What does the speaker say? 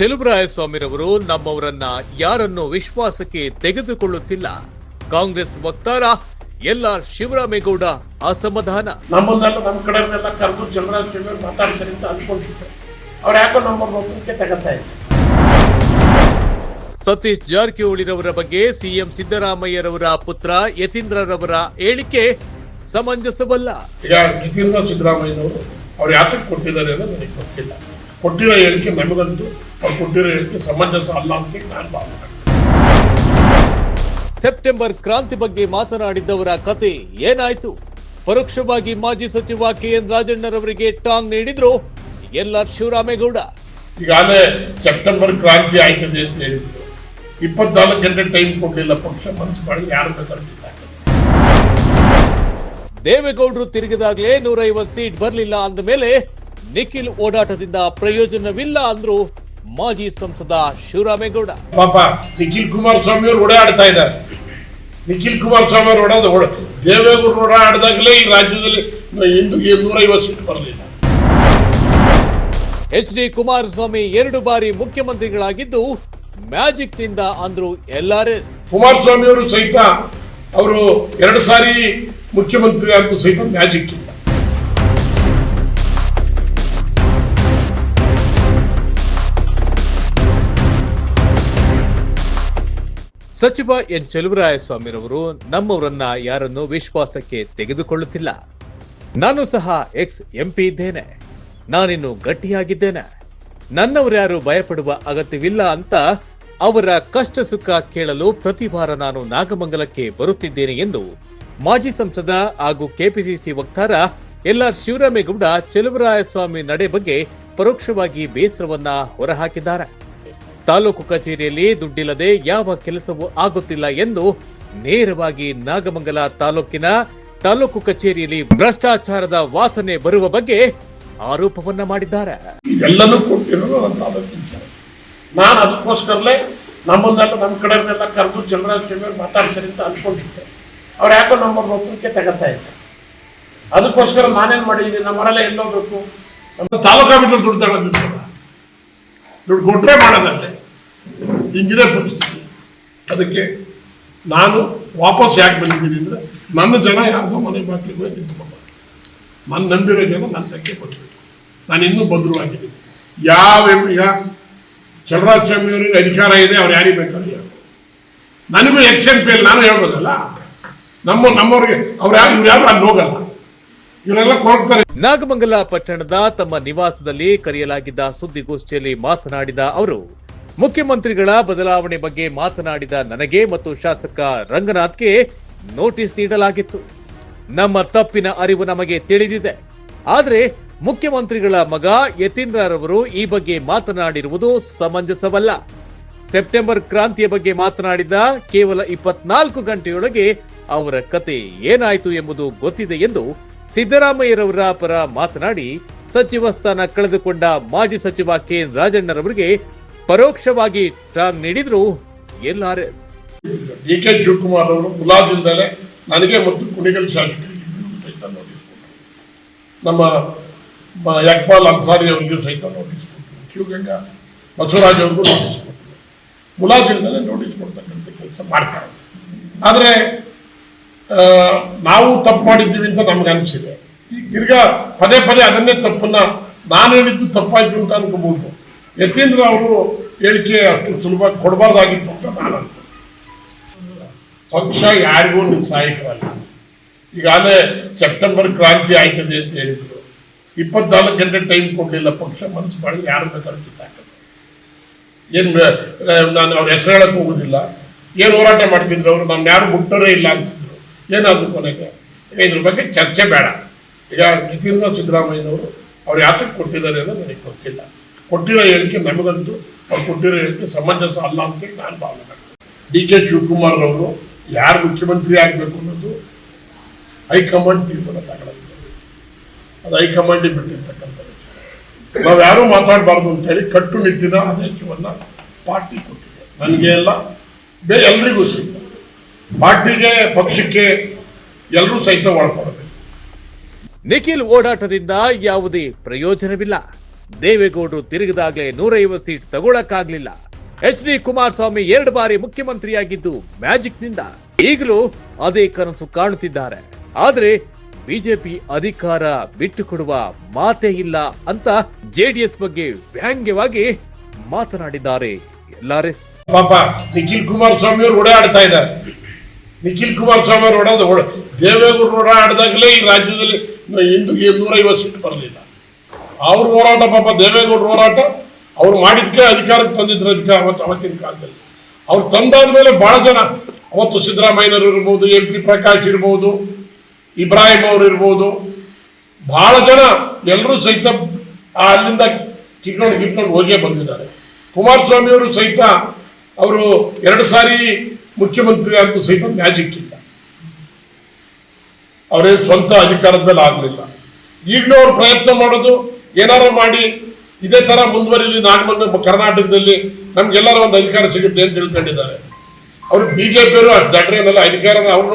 ಚೆಲುವರಾಯಸ್ವಾಮಿರವರು ನಮ್ಮವರನ್ನ ಯಾರನ್ನು ವಿಶ್ವಾಸಕ್ಕೆ ತೆಗೆದುಕೊಳ್ಳುತ್ತಿಲ್ಲ. ಕಾಂಗ್ರೆಸ್ ವಕ್ತಾರ ಎಲ್ ಆರ್ ಶಿವರಾಮೇಗೌಡ ಅಸಮಾಧಾನ. ನಮ್ಮನ್ನೆಲ್ಲ ನಮ್ಮ ಕಡೆಯವರೆಲ್ಲ ಕರೆದು ಜನರ ಸೇವೆ ಮಾತಾಡ್ತಾರೆ ಅಂತ ಅನ್ಕೊಂಡಿದ್ದೆ. ಅವ್ರು ಯಾಕೋ ನಮ್ಮ ಒಬ್ಬರಿಗೆ ತಗೋತಾ ಇದ್ದಾರೆ. ಸತೀಶ್ ಜಾರಕಿಹೊಳಿರವರ ಬಗ್ಗೆ ಸಿಎಂ ಸಿದ್ದರಾಮಯ್ಯರವರ ಪುತ್ರ ಯತೀಂದ್ರರವರ ಹೇಳಿಕೆ ಸಮಂಜಸವಲ್ಲ. ಈಗ ಯತೀಂದ್ರ ಸಿದ್ದರಾಮಯ್ಯನವರು ಅವ್ರು ಯಾತಕ್ಕೆ ಕೊಟ್ಟಿದ್ದಾರೆ ಅನ್ನೋದು ನನಗೆ ಗೊತ್ತಿಲ್ಲ. ಕೊಟ್ಟಿರೋ ಹೇಳಿಕೆ ನಮಗಂತೂ ಅವ್ರು ಕೊಟ್ಟಿರೋ ಹೇಳಿಕೆ ಸಮಂಜಸ ಅಲ್ಲ ಅಂತ ನಾನು ಭಾವನೆ ಸೆಪ್ಟೆಂಬರ್ ಕ್ರಾಂತಿ ಬಗ್ಗೆ ಮಾತನಾಡಿದ್ದವರ ಕತೆ ಏನಾಯ್ತು? ಪರೋಕ್ಷವಾಗಿ ಮಾಜಿ ಸಚಿವ ಕೆ ಎನ್ ರಾಜಣ್ಣರವರಿಗೆ ಟಾಂಗ್ ನೀಡಿದ್ರು ಎಲ್ ಆರ್ ಶಿವರಾಮೇಗೌಡ. ಈಗಾಗಲೇ ಸೆಪ್ಟೆಂಬರ್ ಕ್ರಾಂತಿ ಆಯ್ತದೆ ಅಂತ ಹೇಳಿದ್ರು. ಇಪ್ಪತ್ನಾಲ್ಕು ಗಂಟೆ ಟೈಮ್ ಕೊಡಲಿಲ್ಲ ಪಕ್ಷ ಮನಸ್ಸು ಮಾಡಿದ್ರೆ ಯಾರು ಬೇಕಾಗಿಲ್ಲ ದೇವೇಗೌಡರು ತಿರುಗಿದಾಗಲೇ ನೂರೈವತ್ತು ಸೀಟ್ ಬರಲಿಲ್ಲ ಅಂದ ಮೇಲೆ ನಿಖಿಲ್ ಓಡಾಟದಿಂದ ಪ್ರಯೋಜನವಿಲ್ಲ ಅಂದ್ರು ಮಾಜಿ ಸಂಸದ ಶಿವರಾಮೇಗೌಡ. ಪಾಪ ನಿಖಿಲ್ ಕುಮಾರಸ್ವಾಮಿ ಅವರು ಓಡಾಡ್ತಾ ಇದ್ದಾರೆ. ನಿಖಿಲ್ ಕುಮಾರಸ್ವಾಮಿ ಅವರು ಓಡಾದ ಓಡ ದೇವೇಗೌಡರು ಓಡಾಡಿದಾಗಲೇ ಈ ರಾಜ್ಯದಲ್ಲಿ ಇಂದು ನೂರೈವತ್ತು ಸೀಟ್ ಬರಲಿಲ್ಲ. ಎಚ್ ಡಿ ಕುಮಾರಸ್ವಾಮಿ ಎರಡು ಬಾರಿ ಮುಖ್ಯಮಂತ್ರಿಗಳಾಗಿದ್ದು ಮ್ಯಾಜಿಕ್ನಿಂದ ಅಂದ್ರು ಎಲ್ ಆರ್ ಎಸ್. ಕುಮಾರಸ್ವಾಮಿ ಅವರು ಸಹಿತ ಅವರು ಎರಡು ಸಾರಿ ಮುಖ್ಯಮಂತ್ರಿ ಆದ್ದು ಸಹಿತ ಮ್ಯಾಜಿಕ್. ಇಲ್ಲ ಸಚಿವ ಎನ್ ಚೆಲುವರಾಯಸ್ವಾಮಿರವರು ನಮ್ಮವರನ್ನ ಯಾರನ್ನು ವಿಶ್ವಾಸಕ್ಕೆ ತೆಗೆದುಕೊಳ್ಳುತ್ತಿಲ್ಲ. ನಾನು ಸಹ ಎಕ್ಸ್ ಎಂಪಿ ಇದ್ದೇನೆ. ನಾನಿನ್ನು ಗಟ್ಟಿಯಾಗಿದ್ದೇನೆ. ನನ್ನವರ್ಯಾರು ಭಯಪಡುವ ಅಗತ್ಯವಿಲ್ಲ ಅಂತ ಅವರ ಕಷ್ಟ ಸುಖ ಕೇಳಲು ಪ್ರತಿ ವಾರ ನಾನು ನಾಗಮಂಗಲಕ್ಕೆ ಬರುತ್ತಿದ್ದೇನೆ ಎಂದು ಮಾಜಿ ಸಂಸದ ಹಾಗೂ ಕೆಪಿಸಿಸಿ ವಕ್ತಾರ ಎಲ್ ಆರ್ ಶಿವರಾಮೇಗೌಡ ಚೆಲುವರಾಯಸ್ವಾಮಿ ನಡೆ ಬಗ್ಗೆ ಪರೋಕ್ಷವಾಗಿ ಬೇಸರವನ್ನ ಹೊರಹಾಕಿದ್ದಾರೆ. ತಾಲೂಕು ಕಚೇರಿಯಲ್ಲಿ ದುಡ್ಡಿಲ್ಲದೆ ಯಾವ ಕೆಲಸವೂ ಆಗುತ್ತಿಲ್ಲ ಎಂದು ನೇರವಾಗಿ ನಾಗಮಂಗಲ ತಾಲೂಕಿನ ತಾಲೂಕು ಕಚೇರಿಯಲ್ಲಿ ಭ್ರಷ್ಟಾಚಾರದ ವಾಸನೆ ಬರುವ ಬಗ್ಗೆ ಆರೋಪವನ್ನ ಮಾಡಿದ್ದಾರೆ. ಎಲ್ಲನೂ ಕೊಟ್ಟಿರೋದು ನಾನು ಅದಕ್ಕೋಸ್ಕರಲೇ ನಮ್ಮನ್ನೆಲ್ಲ ನಮ್ಮ ಕಡೆಯವರೆಲ್ಲ ಕರೆದು ಜನರ ಮಾತಾಡ್ತಾರೆ ಅಂತ ಅನ್ಕೊಂಡಿದ್ದೆ. ಅವ್ರು ಯಾಕೋ ನಮ್ಮ ಒಬ್ಬರಿಗೆ ತಗೋತಾ ಇದ್ದೆ ಅದಕ್ಕೋಸ್ಕರ ನಾನೇನು ಮಾಡಿದ್ದೀನಿ? ನಮ್ಮನೆಲ್ಲ ಎಲ್ಲೋಗ್ಬೇಕು ನಮ್ಮ ಮಿತ್ರ ದುಡ್ಡು ತಗೊಂಡಿದ್ದಾರೆ ದುಡ್ಡು ಕೊಟ್ಟರೆ ಮಾಡೋದಲ್ಲೇ ಹಿಂಗಿದೆ ಪರಿಸ್ಥಿತಿ. ಅದಕ್ಕೆ ನಾನು ವಾಪಸ್ ಯಾಕೆ ಬಂದಿದ್ದೀನಿ ಅಂದರೆ ನನ್ನ ಜನ ಯಾರ್ದೋ ಮನೆ ಬಾಗಿಲಿಗೆ ಹೋಗಿ ನಿಂತ್ಕೊಂಡು ನನ್ನ ನಂಬಿರೋ ಜನ ನನ್ನ ತಕ್ಕೆ ಬರಬೇಕು ನಾನು ಇನ್ನೂ ಭದ್ರವಾಗಿದ್ದೀನಿ. ಯಾವ ಈಗ ಚಲರಾಜ ಸ್ವಾಮಿ ಅವರಿಗೆ ಅಧಿಕಾರ ಇದೆ, ಅವ್ರು ಯಾರಿಗೆ ಬೇಕಾದ್ರೆ ಹೇಳ್ಬೋದು. ನನಗೂ ಎಕ್ಸ್ ಎಂ ಪಿ ನಾನು ಹೇಳ್ಬೋದಲ್ಲ? ನಮ್ಮ ನಮ್ಮವ್ರಿಗೆ ಅವ್ರು ಯಾರು ಇವ್ರು ಯಾರು ಅಲ್ಲಿ ಹೋಗಲ್ಲ. ಇವರೆಲ್ಲ ಕೊಡ್ತಾರೆ ನಾಗಮಂಗಲ ಪಟ್ಟಣದ ತಮ್ಮ ನಿವಾಸದಲ್ಲಿ ಕರೆಯಲಾಗಿದ್ದ ಸುದ್ದಿಗೋಷ್ಠಿಯಲ್ಲಿ ಮಾತನಾಡಿದ ಅವರು ಮುಖ್ಯಮಂತ್ರಿಗಳ ಬದಲಾವಣೆ ಬಗ್ಗೆ ಮಾತನಾಡಿದ ನನಗೆ ಮತ್ತು ಶಾಸಕ ರಂಗನಾಥ್ಗೆ ನೋಟಿಸ್ ನೀಡಲಾಗಿತ್ತು. ನಮ್ಮ ತಪ್ಪಿನ ಅರಿವು ನಮಗೆ ತಿಳಿದಿದೆ. ಆದರೆ ಮುಖ್ಯಮಂತ್ರಿಗಳ ಮಗ ಯತೀಂದ್ರರವರು ಈ ಬಗ್ಗೆ ಮಾತನಾಡಿರುವುದು ಸಮಂಜಸವಲ್ಲ. ಸೆಪ್ಟೆಂಬರ್ ಕ್ರಾಂತಿಯ ಬಗ್ಗೆ ಮಾತನಾಡಿದ ಕೇವಲ ಇಪ್ಪತ್ನಾಲ್ಕು ಗಂಟೆಯೊಳಗೆ ಅವರ ಕತೆ ಏನಾಯಿತು ಎಂಬುದು ಗೊತ್ತಿದೆ ಎಂದು ಸಿದ್ದರಾಮಯ್ಯರವರ ಪರ ಮಾತನಾಡಿ ಸಚಿವ ಸ್ಥಾನ ಕಳೆದುಕೊಂಡ ಮಾಜಿ ಸಚಿವ ಕೆ. ರಾಜಣ್ಣರವರಿಗೆ ಪರೋಕ್ಷವಾಗಿ ಟಾಂಗ್ ನೀಡಿದ್ರು ಎಲ್ಆರ್ಎಸ್ ಡಿ ಕೆ ಶಿವಕುಮಾರ್ ಅವರು ಮುಲಾಜಿಲ್ದಲೆ ನನಗೆ ಮತ್ತು ಕುಣಿಗಲ್ ಶಾಸಕರಿಗೆ ಸಹಿತ ನೋಟಿಸ್ ನಮ್ಮ ಯಕ್ಪಾಲ್ ಅನ್ಸಾರಿ ಅವರಿಗೂ ಸಹಿತ ನೋಟಿಸ್ ಕೊಟ್ಟರು. ಶಿವಗಂಗಾ ಬಸವರಾಜ್ ಅವ್ರಿಗೂ ನೋಟಿಸ್ ಕೊಟ್ಟರು. ಮುಲಾಜಿಲ್ದಲೆ ನೋಟಿಸ್ ಕೊಡ್ತಕ್ಕಂಥ ಕೆಲಸ ಮಾಡ್ತಾರೆ. ಆದರೆ ನಾವು ತಪ್ಪು ಮಾಡಿದ್ದೀವಿ ಅಂತ ನಮ್ಗೆ ಅನಿಸಿದೆ. ಈ ತಿರ್ಗಾ ಪದೇ ಪದೇ ಅದನ್ನೇ ತಪ್ಪನ್ನ ನಾನು ಹೇಳಿದ್ದು ತಪ್ಪಾಯ್ತು ಅಂತ ಅನ್ಕೋಬಹುದು. ಯತೀಂದ್ರ ಅವರು ಹೇಳಿಕೆ ಅಷ್ಟು ಸುಲಭ ಕೊಡಬಾರ್ದಾಗಿತ್ತು ಅಂತ ನಾನು ಪಕ್ಷ ಯಾರಿಗೂ ನಿಸ್ಸಹಾಯಕರಲ್ಲ ಈಗಾಗಲೇ ಸೆಪ್ಟೆಂಬರ್ ಕ್ರಾಂತಿ ಆಯ್ತದೆ ಅಂತ ಹೇಳಿದ್ರು. ಇಪ್ಪತ್ನಾಲ್ಕು ಗಂಟೆ ಟೈಮ್ ಕೊಡಲಿಲ್ಲ, ಪಕ್ಷ ಮನಸ್ಸು ಮಾಡಿದ್ರೆ ಯಾರು ಬೇಕಾದ್ರೆ ಕಿತ್ತಾಕಲ್ಲ ಏನು ನಾನು ಅವ್ರ ಹೆಸರು ಹೇಳಕ್ಕೆ ಹೋಗೋದಿಲ್ಲ. ಏನು ಹೋರಾಟ ಮಾಡ್ತಿದ್ರು ಅವರು? ನಾನು ಯಾರು ಮುಟ್ಟೋರೇ ಇಲ್ಲ ಅಂತಿದ್ರು. ಏನಾದ್ರು ಕೊನೆಗೆ? ಇದ್ರ ಬಗ್ಗೆ ಚರ್ಚೆ ಬೇಡ. ಈಗ ಯತೀಂದ್ರ ಸಿದ್ದರಾಮಯ್ಯನವರು ಅವ್ರು ಯಾತಕ್ಕೆ ಕೊಟ್ಟಿದ್ದಾರೆ ಅನ್ನೋದು ನನಗೆ ಗೊತ್ತಿಲ್ಲ. ಕೊಟ್ಟಿರೋ ಹೇಳಿಕೆ ನಮಗಂತೂ ಅವ್ರು ಕೊಟ್ಟಿರೋ ಹೇಳಿಕೆ ಸಮಂಜಸ ಅಲ್ಲ ಅಂತ ನಾನು ಭಾವನೆ ಡಿ ಕೆ ಶಿವಕುಮಾರ್ ಅವರು ಯಾರು ಮುಖ್ಯಮಂತ್ರಿ ಆಗಬೇಕು ಅನ್ನೋದು ಹೈಕಮಾಂಡ್ ತೀರ್ಮಾನ ತಗೊಳ್ಳುತ್ತೆ ಅದು ಹೈಕಮಾಂಡಿಗೆ ಬಿಟ್ಟಿರ್ತಕ್ಕಂಥ ವಿಷಯ ನಾವು ಯಾರೂ ಮಾತಾಡಬಾರ್ದು ಅಂತೇಳಿ ಕಟ್ಟುನಿಟ್ಟಿನ ಆದೇಶವನ್ನು ಪಾರ್ಟಿ ಕೊಟ್ಟಿದೆ. ನನಗೆ ಎಲ್ಲ ಬೇ, ಎಲ್ರಿಗೂ ಸಹಿತ. ಪಾರ್ಟಿಗೆ, ಪಕ್ಷಕ್ಕೆ ಎಲ್ಲರೂ ಸಹಿತ ಒಳಪಡಬೇಕು. ನಿಖಿಲ್ ಓಡಾಟದಿಂದ ಯಾವುದೇ ಪ್ರಯೋಜನವಿಲ್ಲ. ದೇವೇಗೌಡರು ತಿರುಗಿದಾಗಲೇ ನೂರೈವತ್ತು ಸೀಟ್ ತಗೊಳಕ್ಕಾಗ್ಲಿಲ್ಲ. ಎಚ್ ಡಿ ಕುಮಾರಸ್ವಾಮಿ ಎರಡು ಬಾರಿ ಮುಖ್ಯಮಂತ್ರಿಯಾಗಿದ್ದು ಮ್ಯಾಜಿಕ್ನಿಂದ ಈಗಲೂ ಅದೇ ಕನಸು ಕಾಣುತ್ತಿದ್ದಾರೆ. ಆದ್ರೆ ಬಿಜೆಪಿ ಅಧಿಕಾರ ಬಿಟ್ಟುಕೊಡುವ ಮಾತೇ ಇಲ್ಲ ಅಂತ ಜೆಡಿಎಸ್ ಬಗ್ಗೆ ವ್ಯಂಗ್ಯವಾಗಿ ಮಾತನಾಡಿದ್ದಾರೆ ಎಲ್ಆರ್ಎಸ್ ಪಾಪ, ನಿಖಿಲ್ ಕುಮಾರಸ್ವಾಮಿ ಅವರು ಓಡಾಡ್ತಾ ಇದ್ದಾರೆ. ನಿಖಿಲ್ ಕುಮಾರಸ್ವಾಮಿ ಅವರು ಓಡಾದ ಓಡ ದೇವೇಗೌಡರು ಓಡಾಡಿದಾಗಲೇ ಈ ರಾಜ್ಯದಲ್ಲಿ ಹಿಂದೂ ನೂರೈವತ್ತು ಸೀಟ್ ಬರಲಿಲ್ಲ. ಅವ್ರ ಹೋರಾಟ ಪಾಪ ದೇವೇಗೌಡರ ಹೋರಾಟ, ಅವ್ರು ಮಾಡಿದ್ಕೆ ಅಧಿಕಾರಕ್ಕೆ ತಂದಿದ್ರು ಅಧಿಕಾರ ಅವತ್ತು ಅವತ್ತಿನ ಕಾಲದಲ್ಲಿ. ಅವ್ರು ತಂದಾದ ಮೇಲೆ ಬಹಳ ಜನ, ಅವತ್ತು ಸಿದ್ದರಾಮಯ್ಯನವರು ಇರ್ಬೋದು, ಎಂ ಪಿ ಪ್ರಕಾಶ್ ಇರ್ಬೋದು, ಇಬ್ರಾಹಿಂ ಅವರು ಇರ್ಬೋದು, ಬಹಳ ಜನ ಎಲ್ಲರೂ ಸಹಿತ ಅಲ್ಲಿಂದ ಕಿಟ್ಕೊಂಡು ಕಿಟ್ಕೊಂಡು ಹೋಗೇ ಬಂದಿದ್ದಾರೆ. ಕುಮಾರಸ್ವಾಮಿ ಅವರು ಸಹಿತ ಅವರು ಎರಡು ಸಾರಿ ಮುಖ್ಯಮಂತ್ರಿ ಅಂತೂ ಸಹಿತ ಮ್ಯಾಜಿಕ್ ಇಲ್ಲ. ಅವರೇನು ಸ್ವಂತ ಅಧಿಕಾರದ ಮೇಲೆ ಆಗಲಿಲ್ಲ. ಈಗಲೂ ಅವರು ಪ್ರಯತ್ನ ಮಾಡೋದು ಏನಾರ ಮಾಡಿ, ಇದೇ ತರ ಮುಂದುವರಿಲಿ ನಾಗಮಂದ ಕರ್ನಾಟಕದಲ್ಲಿ ನಮ್ಗೆಲ್ಲರೂ ಒಂದು ಅಧಿಕಾರ ಸಿಗುತ್ತೆ ಅಂತ ತಿಳ್ಕೊಂಡಿದ್ದಾರೆ. ಅವರು ಬಿಜೆಪಿಯವರು ದಡ್ರೇನಲ್ಲ ಅಧಿಕಾರನ ಅವ್ರು